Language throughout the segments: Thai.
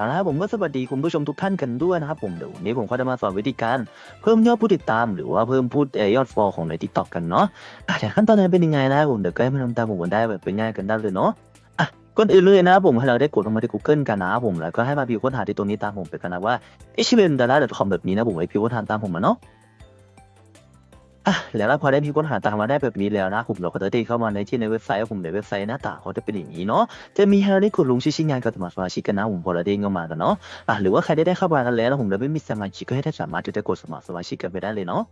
เอาละครับผมก็สวัสดีคุณผู้ชมทุกท่านกันด้วยนะครับผมเดี๋ยววันนี้ผมก็จะมาสอนวิธีการเพิ่มยอดผู้ติดตามหรือว่าเพิ่มผู้ยอดฟอลของในทิกตอกกันเนาะอะแต่ขั้นตอนนั้นเป็นยังไงนะครับผมเดี๋ยวก็ให้มาทำตามผมกันได้แบบเป็นง่ายกันได้เลยเนาะอะก่อนอื่นเลยนะครับผมให้เราได้กดลงมาที่ Google กันนะครับผมแล้วก็ให้มาพิมพ์ค้นหาที่ตรงนี้ตามผมไปกันนะว่า h b n d a r a c o m แบบนี้นะผมไว้พิมพ์ค้นหาตามผมมาเนาะ อะแล้วพอได้พิมพ์ค้นหาตามมาได้แบบนี้แล้วนะผมเราก็จะได้เข้ามาในที่ในเว็บไซต์ผมในเว็บไซต์หน้าตาเขาจะเป็นอย่างนี้เนาะจะมีให้เราได้กดลงชื่อชิ้นงานกับสมัครสมาชิกกันนะผมพอเราได้เข้ามากันเนาะอะหรือว่าใครได้ได้เข้ามากันแล้วแล้วผมเราไม่มีสมาชิกก็ให้ท่านสามารถที่จะกดสมัครสมาชิกกันไปได้เลยเนาะ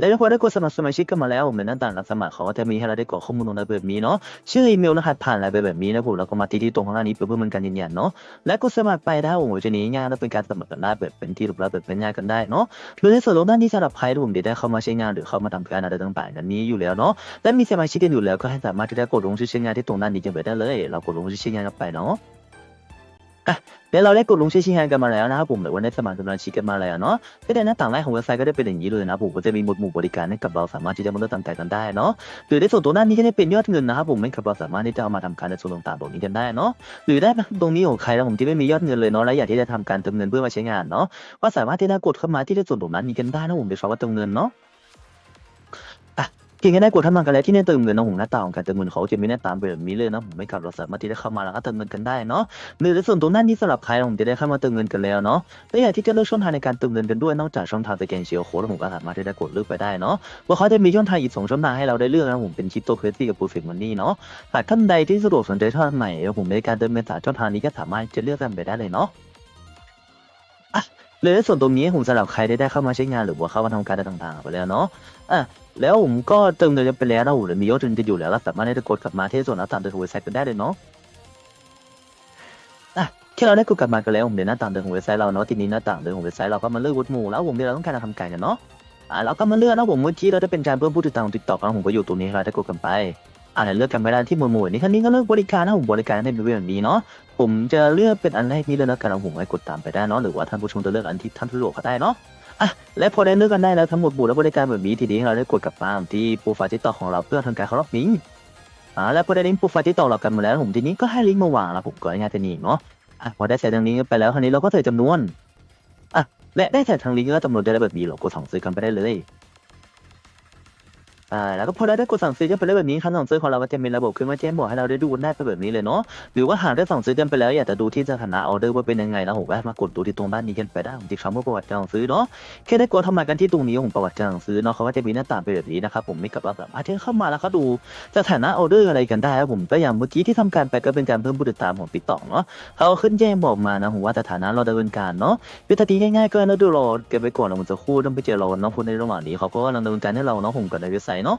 แล้วพอได้กดสมัครสมาชิกกันมาแล้วผมในหน้าต่างการสมัครเขาก็จะมีให้เราได้กรอกข้อมูลลงในแบบนี้เนาะชื่ออีเมลรหัสผ่านอะไรไปแบบนี้นะผมแล้วก็มาที่ที่ตรงข้างล่างนี้เพื่อเพื่อนการยืนยันเนาะและกดสมัครไปได้ผมจะนี้ง่ายและเป็นการสมัครกันได้แบบเป็นที่รูปรับแบบเป็นง่ายกันได้เนาะหรือในส่วนลงด้านที่สำหรับใครที่ผมได้เข้ามาใช้งานหรือเข้ามาทำการอะไรต่างๆกันนี้อยู่แล้วเนาะและมีสมาชิกกันอยู่แล้วก็ให้สามารถที่จะกดลงชื่อใช้งานที่ตรงด้านนี้กันไปได้เลย เรากดลงชื่อใช้งานกันไปเนาะ อะแล้วเราได้กดลงชื่อช้งานกันมาแล้วนะครับผมหรือว่าได้สมัครสมาชิกกันมาแล้วเนาะก็ในหน้าต่างแรกของเว็บไซต์ก็ได้เป็นอย่างนี้เลยนะผมก็จะมีหมวดหมู่บริการให้กับเราสามารถที่จะมาเลือกต่างๆกันได้เนาะหรือในส่วนตัวด้านนี้ก็ได้เป็นยอดเงินนะครับผมให้กับเราสามารถที่จะเอามาทำการในส่วนต่างๆตรงนี้กันได้เนาะหรือได้ตรงนี้ของใครนะผมที่ไม่มียอดเงินเลยเนาะและอยากที่จะทำการเติมเงินเพื่อมาใช้งานเนาะก็สามารถที่จะกดเข้ามาที่ในส่วนตรงนั้นนี้กันได้นะผมโดยเฉพาะว่าเติมเงินเนาะ เพียงแค่ได้กดทำงานกันแล้วที่เนี่ยเติมเงินนะผมหน้าตาของการเติมเงินเขาจะมีหน้าตาแบบนี้เลยนะผมไม่กลับเราสามารถที่จะเข้ามาแล้วก็เติมเงินกันได้เนาะหรือในส่วนตรงนั้นที่สำหรับใครผมจะได้เข้ามาเติมเงินกันแล้วเนาะและอยากที่จะเลือกช่องทางในการเติมเงินกันด้วยนอกจากช่องทางสแกนเชียร์โค้ดผมก็สามารถที่จะกดเลือกไปได้เนาะว่าเขาจะมีช่องทางอีกสองช่องทางให้เราได้เลือกนะผมเป็นคริปโตเคอเรนซีกับปรเฟกมันนี่เนาะหากท่านใดที่สะดวกสนใจช่องทางไหนผมในการเติมเงินจากช่องทางนี้ก็สามารถจะเลือกกันไปได้เลยเนาะ เลยส่วนตรงนี้ผมสำหรับใครได้ได้เข้ามาใช้งานหรือว่าเข้ามาทำการอะไรต่างๆ ไปแล้วเนาะอะแล้วผมก็เติมเงินไปแล้วนะผมหรือมียอดเงินจะอยู่แล้วสามารถที่จะกดกลับมาที่ส่วนหน้าต่างเดินของเว็บไซต์กันได้เลยเนาะอะที่เราได้กดกลับมากันแล้วผมเดี๋ยวหน้าต่างเดินของเว็บไซต์เราเนาะทีนี้หน้าต่างเดินของเว็บไซต์เราก็มาเลือกวุฒิหมู่แล้วผมเดี๋ยวเราต้องการจะทำการกันเนาะอะเราก็มาเลือกนะผมเมื่อกี้เราได้เป็นการเพิ่มผู้ติดตามขอติ๊กต็อกแล้วผมก็อยู่ตรงนี้เราได้กดกันไป อะเดี๋ยวเลือกกันไปได้ที่หมวดหมู่นี้ครั้นี้ก็เลือกบริการนะผมบริการให้เป็นแบบนี้เนาะผมจะเลือกเป็นอันแรกนี้เลยแล้วกันนะผมให้กดตามไปได้เนาะหรือว่าท่านผู้ชมจะเลือกอันที่ท่านสะดวกก็ได้เนาะอะและพอได้เลือกกันได้แล้วทั้งหมดหมู่และบริการแบบนี้ทีนี้เราได้กดกลับมาที่โปรไฟล์ทิกตอของเราเพื่อทำการเคารพลิงอ่าและพอได้ลิงก์โปรไฟล์ทิกตอเรากันมาแล้วผมทีนี้ก็ให้ลิงก์มาวางแล้วผมก็ง่ายจะนี่เนาะอะพอได้ใส่ทางลิงก์ไปแล้วคราวนี้เราก็ใส่จำนวนอะและได้ใส่ทางลิงก์ก็จำนวนได้แบบนี้เรากดสั่งซื้อกันไปได้เลย อ่าแล้วก็พอได้ได้กดสั่งซื้อกันไปแล้วแบบนี้ขั้นสั่งซื้อของเราก็จะมีระบบขึ้นมาแจ้งบอกให้เราได้ดูได้ไปแบบนี้เลยเนาะหรือว่าหากได้สั่งซื้อกันไปแล้วอยากจะดูที่สถานะออเดอร์ว่าเป็นยังไงแล้วผมก็มากดดูที่ตรงด้านนี้กันไปได้ผมที่คำว่าประวัติการสั่งซื้อเนาะแค่ได้กดทำงานกันที่ตรงนี้ผมประวัติการสั่งซื้อเนาะเขาก็จะมีหน้าต่างเป็นแบบนี้นะครับผมไม่กับเราสามารถที่จะเข้ามาแล้วก็ดูสถานะออเดอร์อะไรกันได้ครับผมก็อย่างเมื่อกี้ที่ทำการไปก็เป็นการเพิ่มผู้ติดตามของติ๊กต็อกเนาะเขาขึ้นแจ้งบอกมานะผมว่าสถานะเราดำเนินการเนาะวิธีง่ายๆก็แล้วดูรอเก็บไว้ก่อนแล้วมันจะคู่ต้องไปเจอราเนาะคนในระหว่างนี้เขาก็กำลังดำเนินการให้เราเนาะผมกับในเว็บไซตเนาะ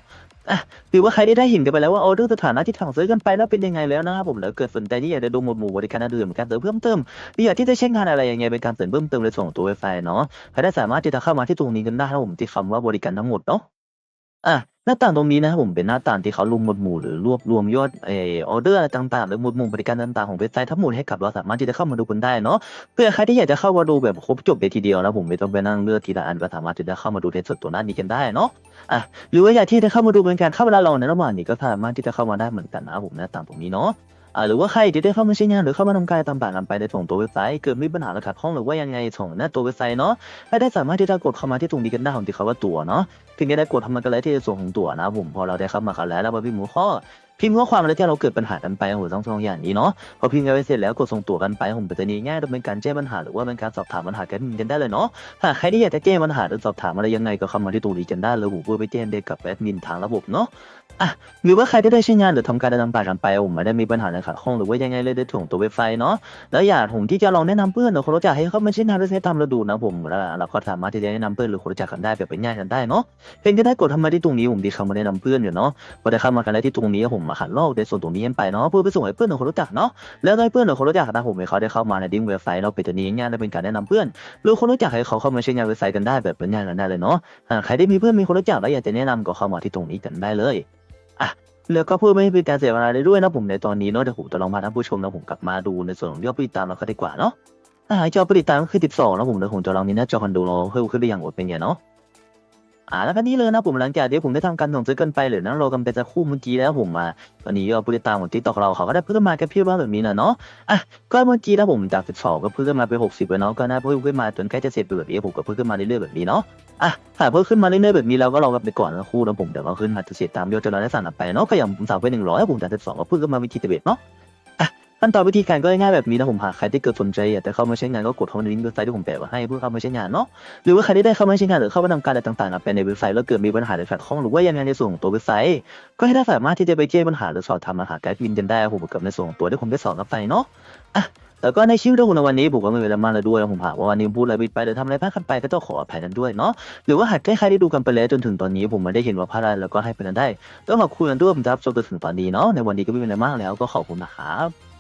อะหรือว่าใครได้ได้เห็นกันไปแล้วว่าออเดอร์สถานะที่ถังซื้อกันไปแล้วเป็นยังไงแล้วนะครับผมแล้วเกิดสนใจที่อยากจะดูหมวดหมู่บริการอื่นๆเหมือนกันเสริมเพิ่มเติมหรืออยากที่จะเช็คงานอะไรยังไงเป็นการเสริมเพิ่มเติมในส่วนของตัวเว็บไซต์เนาะใครได้สามารถที่จะเข้ามาที่ตรงนี้กันได้ครับผมที่คำว่าบริการทั้งหมดเนาะอะ หน้าต่างตรงนี้นะครับผมเป็นหน้าต่างที่เขารวมหมวดหมู่หรือรวบรวมยอดเออออเดอร์อะไรต่างๆ หรือหมวดหมู่บริการต่างๆของเว็บไซต์ทั้งหมดให้กับเราสามารถที่จะเข้ามาดูกันได้เนาะเพื่อใครที่อยากจะเข้ามาดูแบบครบจบเลยทีเดียวนะผมไม่ต้องไปนั่งเลือกทีละอันก็สามารถที่จะเข้ามาดูในส่วนตัวหน้านี้กันได้เนาะอะหรือว่าอยากที่จะเข้ามาดูเป็นการเข้าเวลาเราในระหว่างนี้ก็สามารถที่จะเข้ามาได้เหมือนกันนะผมหน้าต่างตรงนี้เนาะ หรือว่าใครที่ได้เข้ามาใช้งานหรือเข้ามาทำการต่างๆกันไปในส่วนตัวเว็บไซต์เกิดมีปัญหาหรือขัดข้องหรือว่ายังไงส่งหน้าตัวเว็บไซต์เนาะให้ได้สามารถที่จะกดเข้ามาที่ตรงนี้กันได้ของที่เขาว่าตัวเนาะเพียงแค่ได้กดทำมันกันแล้วที่ส่วนของตัวนะผมพอเราได้เข้ามากันแล้วแล้วมาพิมพ์หัวข้อพิมพ์ข้อความอะไรที่เราเกิดปัญหากันไปโอ้โหต้องสองอย่างนี้เนาะพอพิมพ์กันไปเสร็จแล้วกดส่งตัวกันไปผมเป็นจะนี้ง่ายดำเนินการแจ้งปัญหาหรือว่าเป็นการสอบถามปัญหากันกันได้เลยเนาะหากใครที่อยากจะแจ้งปัญหาหรือสอบถามอะไรยังไงก็เข้ามาที่ตรงนี้กันได้เลยผมเพื่อไปแจ้งได้กับแอดมินทางระบบเนาะอะหรือว่าใครที่ได้ใช้งานหรือทำการอะไรต่างกันไปผมไม่ได้มีปัญหาในขัดข้องหรือว่ายังไงเลยได้ถ่วงตัวเว็บไซต์เนาะแล้วอยากผมที่จะลองแนะนำเพื่อนหรือคนรู้จักให้เขามาใช้งานหรือใช้ทำแล้วดูนะผมแล้วเราก็สามารถที่จะแนะนำเพื่อนหรือคนรู้จักกันได้แบบเป็นง่ายกันได้เนาะเพียงแค่ได้กดทำมาที่ตรงนี้ผมดีเข้ามาแนะนำเพื่อนอยู่เนาะพอได้เข้ามากันแล้วที่ตรงนี้ผมมาขัดลอกในส่วนตรงนี้กันไปเนาะเพื่อไปส่งให้เพื่อนหรือคนรู้จักเนาะแล้วได้เพื่อนหรือคนรู้จักนะผมให้เขาได้เข้ามาในดิ้งเว็บไซต์เราเป็นตัวนี้ง่ายและเป็นการแนะนำเพื่อนหรือคนรู้จักให้เขาเข้ามาใช้งานเว็บไซต์กันได้แบบเป็นง่ายกันได้เลยเนาะหากใครได้มีเพื่อนมีคนรู้จักแล้วอยากจะแนะนำก็เข้ามาที่ตรงนี้กันได้เลยอะแล้วก็เพื่อไม่ให้เป็นการเสียเวลาเลยด้วยนะผมในตอนนี้เนาะเดี๋ยวผมจะลองพาท่านผู้ชมนะผมกลับมาดูในส่วนของยอดผู้ติดตามเราก็ดีกว่าเนาะอ่ายอผู้ติดตามก็คือ 12 แล้วผมเดี๋ยวผมจะลองนี้หน้าจอคอนโดเราเพิ่มขึ้นได้อย่างอดเป็นเนาะ อ่าแล้วก็นี่เลยนะผมหลังจากที่ผมได้ทำการส่งซื้อกันไปหรือนั่งรอกันไปจะคู่เมื่อกี้แล้วผมมาตอนนี้ยอดผู้ติดตามของติ๊กตอกเราเขาก็ได้เพิ่มมากันเพียบมากแบบนี้นะเนาะอะก็เมื่อกี้นะผมจาก12ก็เพิ่มขึ้นมาไป60แล้วเนาะก็น่าเพิ่มขึ้นมาจนใกล้จะเสร็จไปแบบนี้ผมก็เพิ่มขึ้นมาเรื่อยๆแบบนี้เนาะอะถ้าเพิ่มขึ้นมาเรื่อยๆแบบนี้เราก็รอกันไปก่อนนะคู่แล้วผมเดี๋ยวก็ขึ้นมาจะเสร็จตามยอดจนเราได้สั่งไปเนาะก็อย่างผมสั่งไป100ผมจาก12ก็เพิ่มขึ้นมาวิธีเตเบตเนาะ ขั้นตอนวิธีการก็ง่ายแบบนี้นะผมหากใครที่เกิดสนใจอยากจะเข้ามาใช้งานก็กดเข้ามาในลิงก์เว็บไซต์ที่ผมแปะไว้ให้เพื่อเข้ามาใช้งานเนาะหรือว่าใครที่ได้เข้ามาใช้งานหรือเข้ามาทำการอะไรต่างๆอะเป็นในเว็บไซต์แล้วเกิดมีปัญหาในแพลตฟอร์มหรือว่ายังไงในส่วนของตัวเว็บไซต์ ก็ให้ได้สามารถที่จะไปแก้ปัญหาหรือสอบถามมาหาไกด์วินกันได้ผมกับในส่วนของตัวที่ผมได้สอนกับไปเนาะอะแล้วก็ในชีวิตของผมในวันนี้ผมก็ไม่มีอะไรมากแล้วด้วยผมหากว่าวันนี้พูดอะไรไปหรือทำอะไรพลาดกันไปก็ต้องขออภัยกันด้วยเนาะหรือว่าหากใครได้ดูกันไปแล้วจนถึงตอนนี้ผมไม่ได้เห็นว่าพลาดอะไรแล้วก็ให้ไปกันได้ ต้องขอบคุณกันด้วยผมจะรับชมจนถึงตอนนี้เนาะในวันนี้ก็ไม่มีอะไรมากแล้วก็ขอบคุณนะครับ